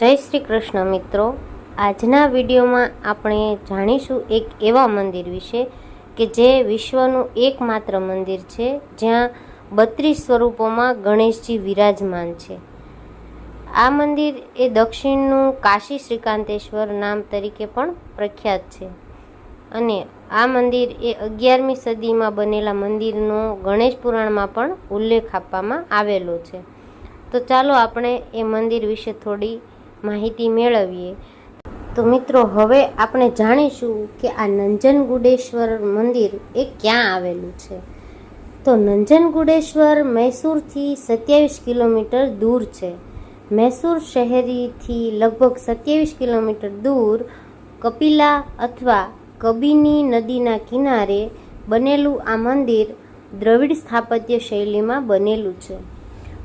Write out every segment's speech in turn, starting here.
જય શ્રી કૃષ્ણ મિત્રો. આજના વિડીયોમાં આપણે જાણીશું એક એવા મંદિર વિશે કે જે વિશ્વનું એકમાત્ર મંદિર છે, જ્યાં બત્રીસ સ્વરૂપોમાં ગણેશજી વિરાજમાન છે. આ મંદિર એ દક્ષિણનું કાશી શ્રીકાંતેશ્વર નામ તરીકે પણ પ્રખ્યાત છે. અને આ મંદિર એ અગિયારમી સદીમાં બનેલા મંદિરનો ગણેશ પુરાણમાં પણ ઉલ્લેખ આપવામાં આવેલો છે. તો ચાલો આપણે એ મંદિર વિશે થોડી માહિતી મેળવીએ. તો મિત્રો, હવે આપણે જાણીશું કે આ નંજનગુડેશ્વર મંદિર એ ક્યાં આવેલું છે. તો નંજનગુડેશ્વર મૈસૂરથી સત્યાવીસ કિલોમીટર દૂર છે. મૈસૂર શહેરીથી લગભગ સત્યાવીસ કિલોમીટર દૂર કપિલા અથવા કબીની નદીના કિનારે બનેલું આ મંદિર દ્રવિડ સ્થાપત્ય શૈલીમાં બનેલું છે.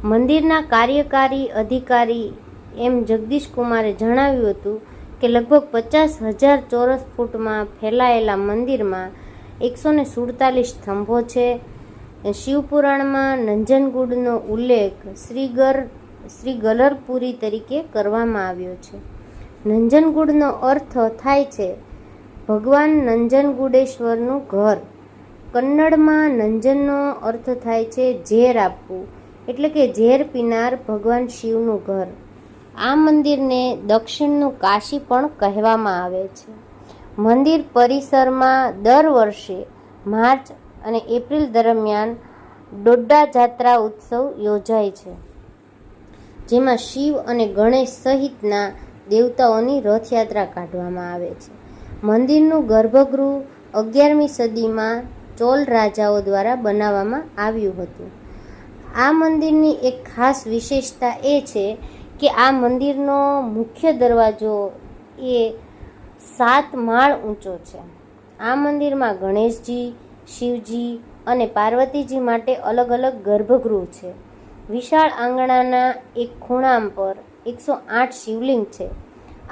મંદિરના કાર્યકારી અધિકારી એમ જગદીશ કુમારે જણાવ્યું હતું કે લગભગ પચાસ હજાર ચોરસ ફૂટમાં ફેલાયેલા મંદિરમાં એકસો ને સુડતાલીસ સ્તંભો છે. શિવપુરાણમાં નંજનગુડનો ઉલ્લેખ શ્રીગર શ્રી ગલરપુરી તરીકે કરવામાં આવ્યો છે. નંજનગુડનો અર્થ થાય છે, ભગવાન નંજનગુડેશ્વરનું ઘર. કન્નડમાં નંજનનો અર્થ થાય છે ઝેર આપવું, એટલે કે ઝેર પીનાર ભગવાન શિવનું ઘર. આ મંદિરને દક્ષિણનું કાશી પણ કહેવામાં આવે છે. મંદિર પરિસરમાં દર વર્ષે માર્ચ અને એપ્રિલ દરમિયાન ડોડા જાત્રા ઉત્સવ યોજાય છે. જેમાં શિવ અને ગણેશ સહિતના દેવતાઓની રથયાત્રા કાઢવામાં આવે છે. મંદિરનું ગર્ભગૃહ અગિયારમી સદીમાં ચોલ રાજાઓ દ્વારા બનાવવામાં આવ્યું હતું. આ મંદિરની એક ખાસ વિશેષતા એ છે કે આ મંદિરનો મુખ્ય દરવાજો એ સાત માળ ઊંચો છે. આ મંદિરમાં ગણેશજી, શિવજી અને પાર્વતીજી માટે અલગ અલગ ગર્ભગૃહ છે. વિશાળ આંગણાના એક ખૂણા પર એકસો આઠ શિવલિંગ છે.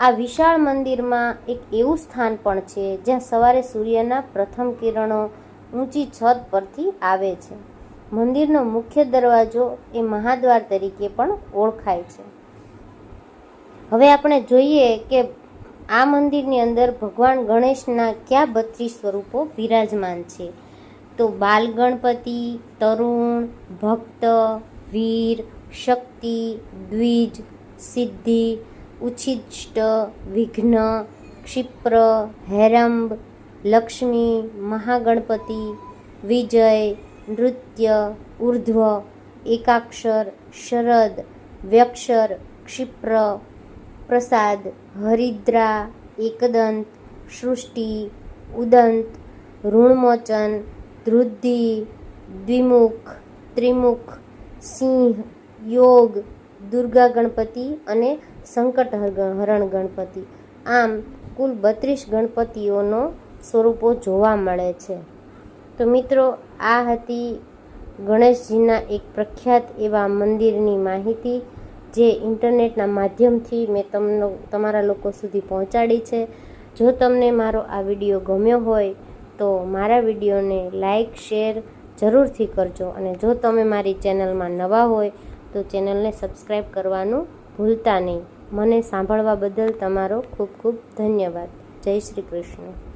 આ વિશાળ મંદિરમાં એક એવું સ્થાન પણ છે જ્યાં સવારે સૂર્યના પ્રથમ કિરણો ઊંચી છત પરથી આવે છે. મંદિરનો મુખ્ય દરવાજો એ મહાદ્વાર તરીકે પણ ઓળખાય છે. હવે આપણે જોઈએ કે આ મંદિરની અંદર ભગવાન ગણેશના કયા બત્રીસ સ્વરૂપો વિરાજમાન છે. તો બાલ ગણપતિ, તરુણ, ભક્ત, વીર, શક્તિ, દ્વિજ, સિદ્ધિ, ઉચ્છિષ્ટ, વિઘ્ન, ક્ષિપ્ર, હેરંબ, લક્ષ્મી, મહાગણપતિ, વિજય, નૃત્ય, ઉર્ધ્વ, એકાક્ષર, શરદ, વ્યક્ષર, ક્ષિપ્ર પ્રસાદ, હરિદ્રા, એકદંત, સૃષ્ટિ, ઉદંત, ઋણમોચન, ધ્રુદ્ધિ, દ્વિમુખ, ત્રિમુખ, સિંહ, યોગ, દુર્ગા ગણપતિ અને સંકટ હરણ ગણપતિ. આમ, કુલ બત્રીસ ગણપતિઓનો સ્વરૂપો જોવા મળે છે. તો મિત્રો, આ હતી ગણેશજીના એક પ્રખ્યાત એવા મંદિરની માહિતી. જે ઇન્ટરનેટના માધ્યમથી મેં તમને, તમારા લોકો સુધી પહોંચાડી છે. જો તમને મારો આ વીડિયો ગમ્યો હોય, તો મારા વિડીયોને લાઈક, શેર જરૂરથી કરજો. અને જો તમે મારી ચેનલમાં નવા હોય, તો ચેનલને સબસ્ક્રાઈબ કરવાનું ભૂલતા નહીં. મને સાંભળવા બદલ તમારો ખૂબ ખૂબ ધન્યવાદ. જય શ્રી કૃષ્ણ.